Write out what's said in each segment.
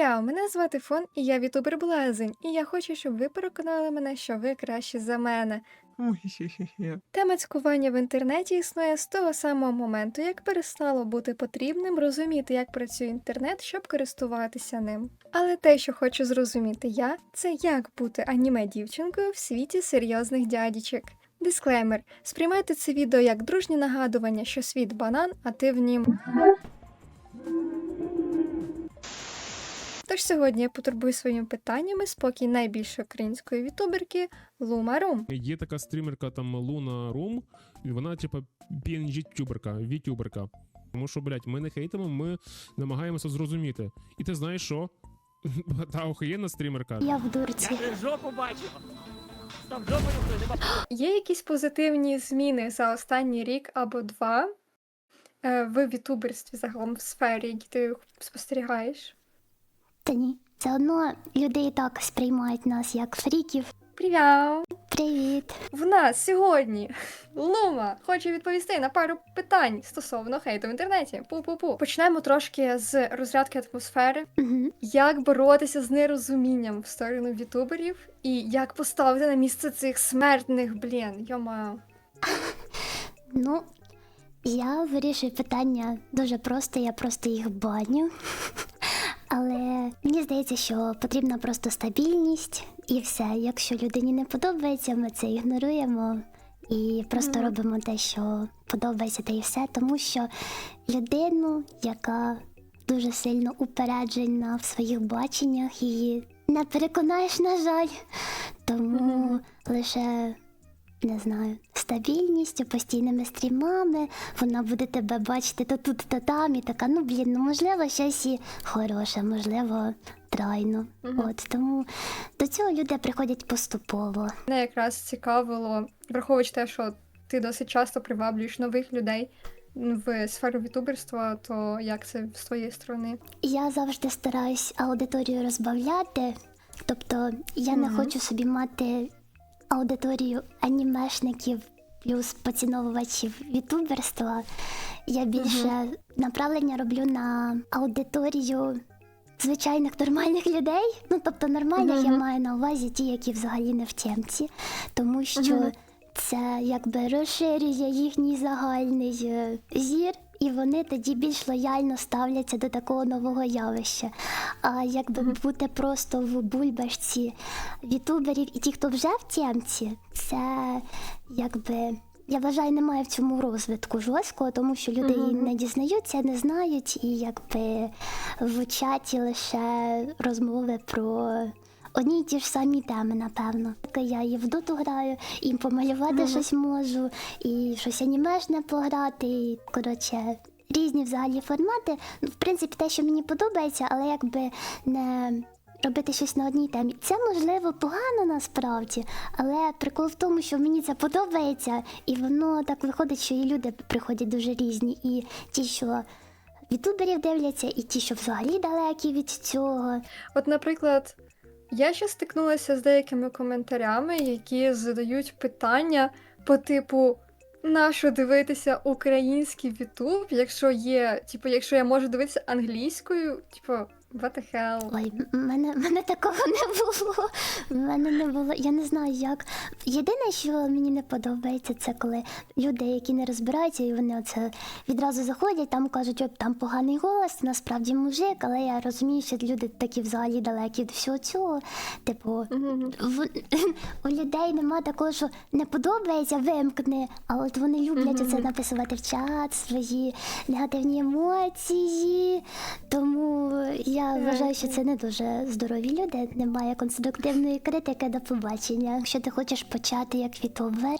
Привіт, мене звати Фон, і я вітубер Блазень, і я хочу, щоб ви переконали мене, що ви краще за мене. Тема цькування в інтернеті існує з того самого моменту, як перестало бути потрібним розуміти, як працює інтернет, щоб користуватися ним. Але те, що хочу зрозуміти я, це як бути аніме дівчинкою в світі серйозних дядічок. Дисклеймер: сприймайте це відео як дружнє нагадування, що світ банан, а ти в нім. Тож сьогодні я потурбую своїми питаннями спокій найбільшої української вітуберки Лума Рум. Є така стрімерка там Луна Рум, і вона, типа, PNG-тюберка, вітюберка. Тому що, блядь, ми не хейтимо, ми намагаємося зрозуміти. І ти знаєш що? Та охуєнна стрімерка. Я в дурці. Я жопу бачив. Стоп, жопу не бачу. Є якісь позитивні зміни за останній рік або два е, в вітуберстві загалом в сфері, які ти спостерігаєш? Та. Все одно люди і так сприймають нас як фріків. Привіт! Привіт. В нас сьогодні Лума хоче відповісти на пару питань стосовно хейту в інтернеті. Пу-пу-пу. Почнемо трошки з розрядки атмосфери. Угу. Як боротися з нерозумінням в сторону вітуберів, і як поставити на місце цих смертних, блін, йома. Ну, я вирішую питання дуже просто, я просто їх баню. Але мені здається, що потрібна просто стабільність і все. Якщо людині не подобається, ми це ігноруємо і просто Мгм. робимо те, що подобається, та і все. Тому що людину, яка дуже сильно упереджена в своїх баченнях, її не переконаєш, на жаль. Тому Мгм. лише не знаю, стабільністю, постійними стрімами, вона буде тебе бачити то тут, то там, і така, ну блін, ну можливо, щось і хороше, можливо, трайно. Мгм. От тому до цього люди приходять поступово. Мене якраз цікавило, враховуючи те, що ти досить часто приваблюєш нових людей в сферу вітуберства, то як це з твоєї сторони? Я завжди стараюсь аудиторію розбавляти. Тобто я не хочу собі мати аудиторію анімешників плюс поціновувачів ютуберства. Я більше направлення роблю на аудиторію звичайних нормальних людей. Ну тобто нормальних я маю на увазі ті, які взагалі не в темці, тому що Мгм. це якби розширює їхній загальний е, зір, і вони тоді більш лояльно ставляться до такого нового явища. А якби бути просто в бульбашці ютуберів і ті, хто вже в темці, це якби. Я вважаю, немає в цьому розвитку жорсткого, тому що люди Мгм. не дізнаються, не знають, і якби в чаті лише розмови про одні й ті ж самі теми, напевно. Я і в доту граю, і помалювати Мгм. щось можу, і щось анімешне пограти. І, коротше, різні взагалі формати. Ну, в принципі, те, що мені подобається, але якби не. Робити щось на одній темі. Це можливо погано насправді, але прикол в тому, що мені це подобається, і воно так виходить, що і люди приходять дуже різні. І ті, що ютуберів дивляться, і ті, що взагалі далекі від цього. От, наприклад, я ще стикнулася з деякими коментарями, які задають питання по типу. Нащо дивитися український Ютуб, якщо є, типу, якщо я можу дивитися англійською, типу, what the hell? Ой, м- мене, мене такого не було. В мене не було. Я не знаю як. Єдине, що мені не подобається, це коли люди, які не розбираються, і вони оце відразу заходять, там кажуть, от там поганий голос, насправді мужик, але я розумію, що люди такі взагалі далекі від всього цього. Типу, в, у людей нема такого, що не подобається, вимкни, а от вони люблять оце написувати в чат свої негативні емоції. Тому я Так, вважаю, що це не дуже здорові люди. Немає конструктивної критики до побачення. Якщо ти хочеш почати як вітовер.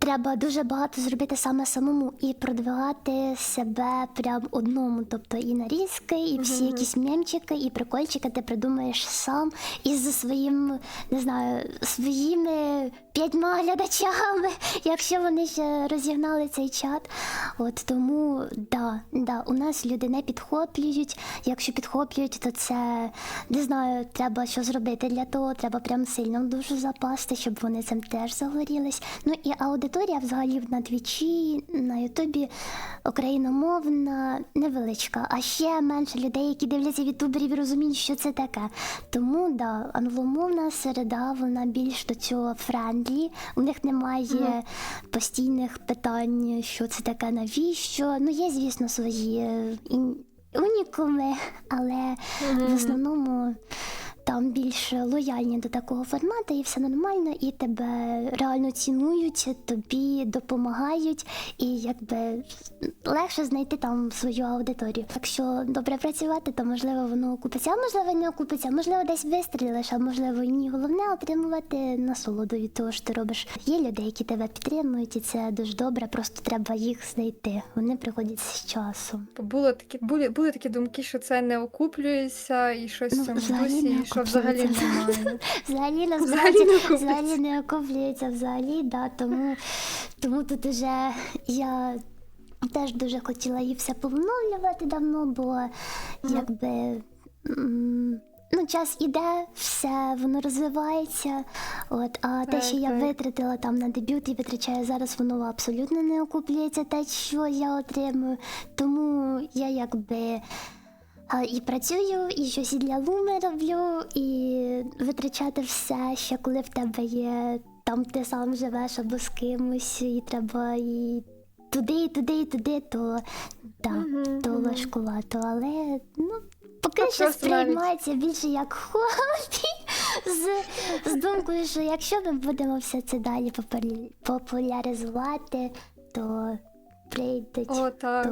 Треба дуже багато зробити саме самому і продвигати себе прям одному. Тобто і нарізки, і всі якісь мемчики, і прикольчики ти придумаєш сам із своїм, не знаю, своїми п'ятьма глядачами, якщо вони ще розігнали цей чат. От тому да, да, у нас люди не підхоплюють. Якщо підхоплюють, то це не знаю, треба що зробити для того. Треба прям сильно душу запасти, щоб вони цим теж загорілись. Ну і аудиторія аудиторія взагалі на твічі, на Ютубі україномовна невеличка, а ще менше людей, які дивляться ютуберів і розуміють, що це таке. Тому да, англомовна середа, вона більш до цього френдлі. У них немає постійних питань, що це таке, навіщо. Ну, є, звісно, свої е, унікуми, але в основному там більш лояльні до такого формату, і все нормально, і тебе реально цінують, тобі допомагають, і якби легше знайти там свою аудиторію. Якщо добре працювати, то можливо воно окупиться, а можливо не окупиться, можливо, десь вистрілиш, а можливо ні. Головне отримувати насолоду від того, що ти робиш. Є люди, які тебе підтримують, і це дуже добре. Просто треба їх знайти. Вони приходять з часом. Було такі, були, були такі думки, що це не окуплюється і щось Ну, в цьому дусі, і що взагалі немає. Взагалі не окуплюється. взагалі не окуплюється взагалі, да, тому, тому тут уже я теж дуже хотіла її все повновлювати давно, бо якби. Ну, час іде, все воно розвивається. От, а те, що я витратила там на дебют і витрачаю зараз, воно абсолютно не окуплюється те, що я отримую. Тому я якби і працюю, і щось і для луми роблю, і витрачати все, ще коли в тебе є там ти сам живеш або з кимось, і треба і туди, і туди, і туди, то так, Мгм, то мгм. важкувато. Але ну, поки що просто навіть- сприймається більше як хобі, з, з думкою, що якщо ми будемо все це далі популяризувати, то прийдуть О, так.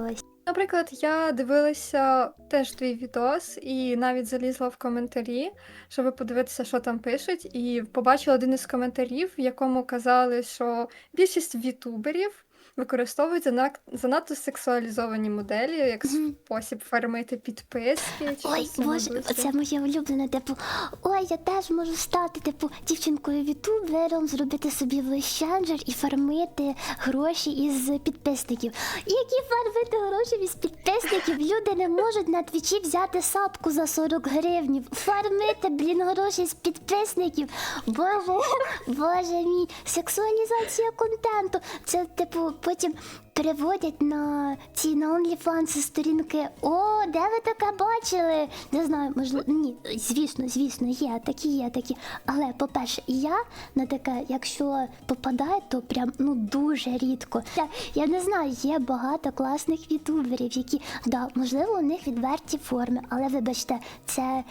Наприклад, я дивилася теж твій відос і навіть залізла в коментарі, щоб подивитися, що там пишуть, і побачила один із коментарів, в якому казали, що більшість ютуберів використовують занак- занадто сексуалізовані моделі як спосіб фармити підписки. Чи Ой, щось боже, це моє улюблене, типу, ой, я теж можу стати, типу, дівчинкою ютубером, зробити собі лещенджер і фармити гроші із підписників. Які фармити гроші із підписників? Люди не можуть на твічі взяти сапку за 40 гривнів. Фармити, блін, гроші з підписників. Боже, боже мій, сексуалізація контенту. Це, типу, потім переводять на ці на OnlyFans сторінки. О, де ви таке бачили? Не знаю, можливо, ні, звісно, звісно, є такі, є такі. Але, по-перше, я на таке, якщо попадаю, то прям ну дуже рідко. Я, я не знаю, є багато класних ютуберів, які да, можливо, у них відверті форми, але вибачте, це.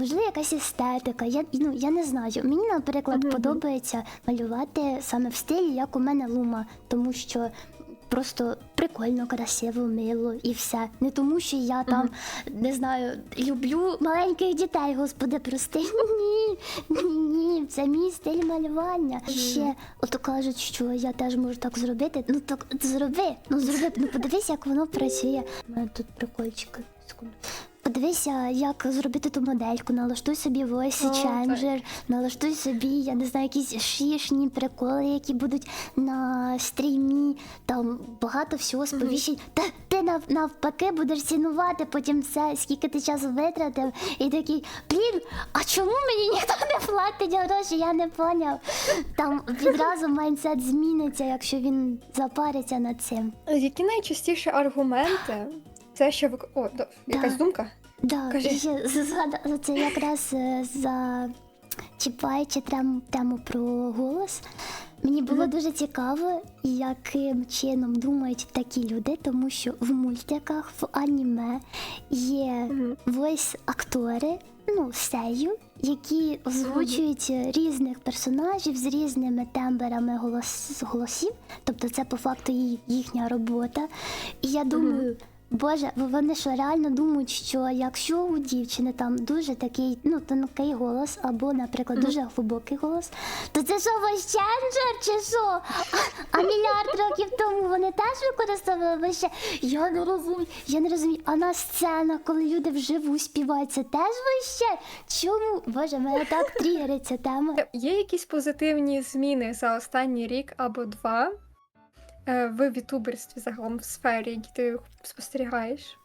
Можливо, якась естетика. Я ну я не знаю. Мені, наприклад, Мгм. подобається малювати саме в стилі, як у мене лума, тому що просто прикольно, красиво, мило і все. Не тому, що я там не знаю, люблю маленьких дітей, господи, прости. Ні, ні, ні, це мій стиль малювання. Ще ото кажуть, що я теж можу так зробити. Ну так зроби, ну зроби, ну подивись, як воно працює. У мене тут прикольчики. Секунду. Подивися, як зробити ту модельку, налаштуй собі voice О, changer, налаштуй собі, я не знаю, якісь шишні приколи, які будуть на стрімі, там багато всього сповіщень. Та ти нав- навпаки будеш цінувати потім все, скільки ти часу витратив, і такий, блін, а чому мені ніхто не платить гроші? Я не поняв. Там відразу майндсет зміниться, якщо він запариться над цим. Які найчастіші аргументи? Це що ви. О, до... якась думка? Да, Кажи. ще згадала це якраз е, за чіпаючи тему про голос. Мені було дуже цікаво, яким чином думають такі люди, тому що в мультиках, в аніме є Мгм. войс-актори, ну, сею, які озвучують різних персонажів з різними тембрами голос, голосів. Тобто це по факту ї- їхня робота. І я думаю. Боже, вони що реально думають, що якщо у дівчини там дуже такий ну тонкий голос, або, наприклад, дуже глибокий голос, то це що вощенджер чи що? А, а мільярд років тому вони теж використовували вище. Я не розумію, я не розумію. А на сценах, коли люди вживу співають, це теж вище? Чому? Боже, мене так тригерить ця тема. Є якісь позитивні зміни за останній рік або два е, в ютуберстві загалом в сфері, які ти спостерігаєш?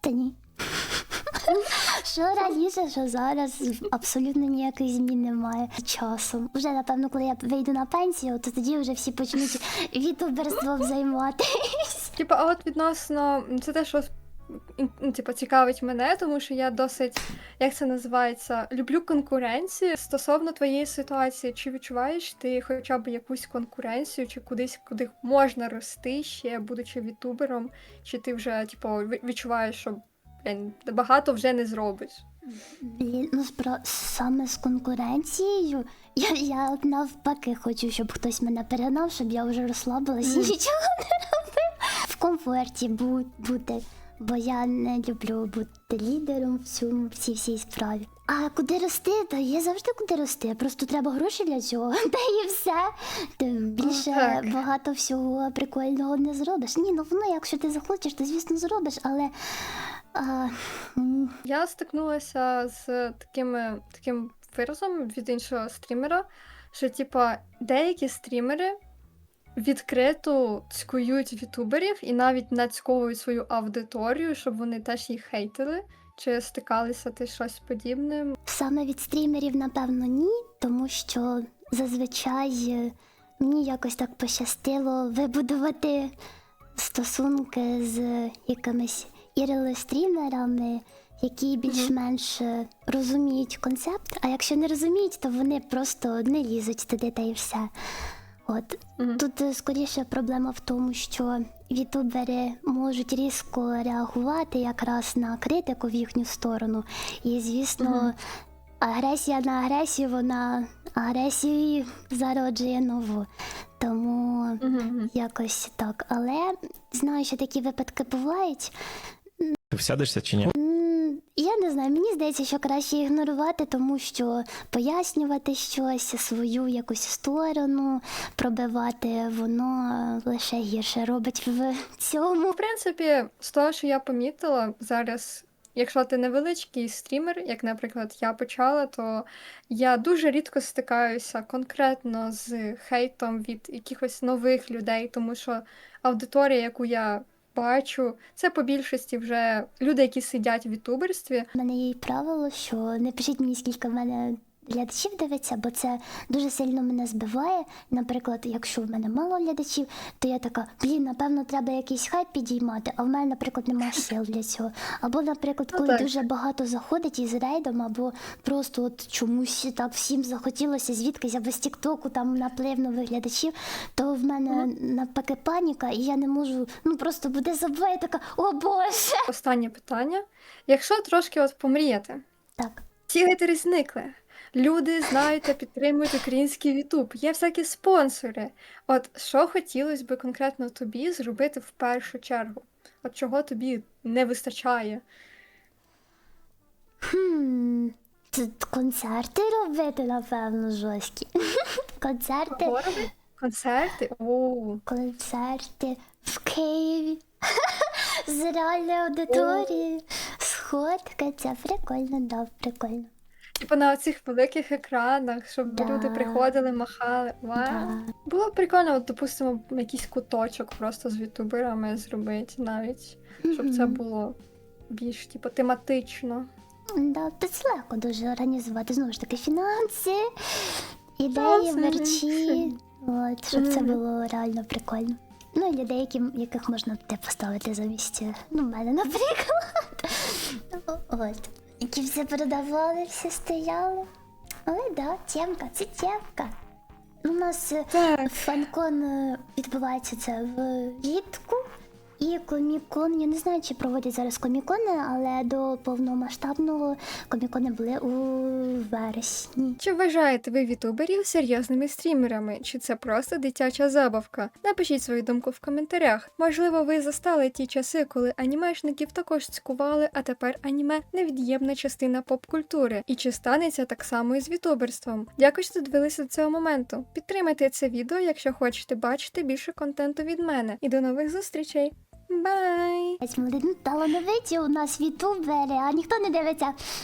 Та ні. Що раніше, що зараз абсолютно ніяких змін немає часом. Вже напевно, коли я вийду на пенсію, то тоді вже всі почнуть вітуберством займатися. Типа, а от відносно це те, що ну, типа, цікавить мене, тому що я досить, як це називається, люблю конкуренцію. Стосовно твоєї ситуації, чи відчуваєш ти хоча б якусь конкуренцію, чи кудись, куди можна рости ще, будучи ютубером, чи ти вже, типу, відчуваєш, що блін, багато вже не зробиш? Блін, ну спра... саме з конкуренцією. Я, я от навпаки хочу, щоб хтось мене перегнав, щоб я вже розслабилась і нічого не робила. В комфорті бу- бути, бо я не люблю бути лідером в цьому в цій всій справі. А куди рости? Та є завжди куди рости. Просто треба гроші для цього. Та і все. Ти більше так. багато всього прикольного не зробиш. Ні, ну воно, якщо ти захочеш, то звісно зробиш, але. А, Я стикнулася з такими, таким виразом від іншого стрімера, що, типа, деякі стрімери відкрито цькують ютуберів і навіть нацьковують свою аудиторію, щоб вони теж їх хейтили. Чи стикалися ти щось подібне? Саме від стрімерів, напевно, ні, тому що зазвичай е, мені якось так пощастило вибудувати стосунки з якимись ірело-стрімерами, які більш-менш е, розуміють концепт, а якщо не розуміють, то вони просто не лізуть туди та й все. От Мгм. Тут е, скоріше проблема в тому, що ютубери можуть різко реагувати якраз на критику в їхню сторону. І, звісно, Мгм. агресія на агресію, вона агресію зароджує нову. Тому Мгм. якось так. Але знаю, що такі випадки бувають. Ти всядешся чи ні? Я не знаю, мені здається, що краще ігнорувати, тому що пояснювати щось, свою якусь сторону, пробивати, воно лише гірше робить в цьому. В принципі, з того, що я помітила зараз, якщо ти невеличкий стрімер, як, наприклад, я почала, то я дуже рідко стикаюся конкретно з хейтом від якихось нових людей, тому що аудиторія, яку я бачу, це по більшості вже люди, які сидять в ютуберстві. У мене є правило, що не пишіть мені, скільки в мене глядачів дивиться, бо це дуже сильно мене збиває. Наприклад, якщо в мене мало глядачів, то я така, блін, напевно, треба якийсь хайп підіймати, а в мене, наприклад, немає сил для цього. Або, наприклад, Ну коли так. дуже багато заходить із рейдом, або просто от чомусь так всім захотілося звідкись, або з Тіктоку там наплив нових глядачів, то в мене навпаки паніка, і я не можу, ну просто буде забуває така, о Боже. Останнє питання. Якщо трошки от помріяти, Так. ці гейтери зникли. Люди знають та підтримують український Ютуб. Є всякі спонсори. От що хотілося би конкретно тобі зробити в першу чергу? От чого тобі не вистачає? Хм, тут концерти робити, напевно, жорсткі. концерти? Концерти? О, концерти в Києві. З реальною аудиторією. Сходка, це прикольно, да, прикольно. Типу на цих великих екранах, щоб Да. люди приходили, махали. Вау. Да. Було б прикольно, от, допустимо, якийсь куточок просто з ютуберами зробити навіть, щоб це було більш типу, тематично. Да, тут легко дуже організувати. Знову ж таки, фінанси, ідеї, мерчі. От, щоб це було реально прикольно. Ну, і людей, яким, яких можна поставити замість ну, мене, наприклад. От. Які все продавали, всі стояли. Але да, тємка, це тємка. У нас е, фанкон е, відбувається це влітку. І комікон, я не знаю, чи проводять зараз комікони, але до повномасштабного комікони були у вересні. Чи вважаєте ви ютуберів серйозними стрімерами? Чи це просто дитяча забавка? Напишіть свою думку в коментарях. Можливо, ви застали ті часи, коли анімешників також цькували, а тепер аніме невід'ємна частина поп-культури. І чи станеться так само і з ютуберством? Дякую, що додивилися до цього моменту. Підтримайте це відео, якщо хочете бачити більше контенту від мене. І до нових зустрічей! Бай! Молоді талановиті у нас ютубери, а ніхто не дивиться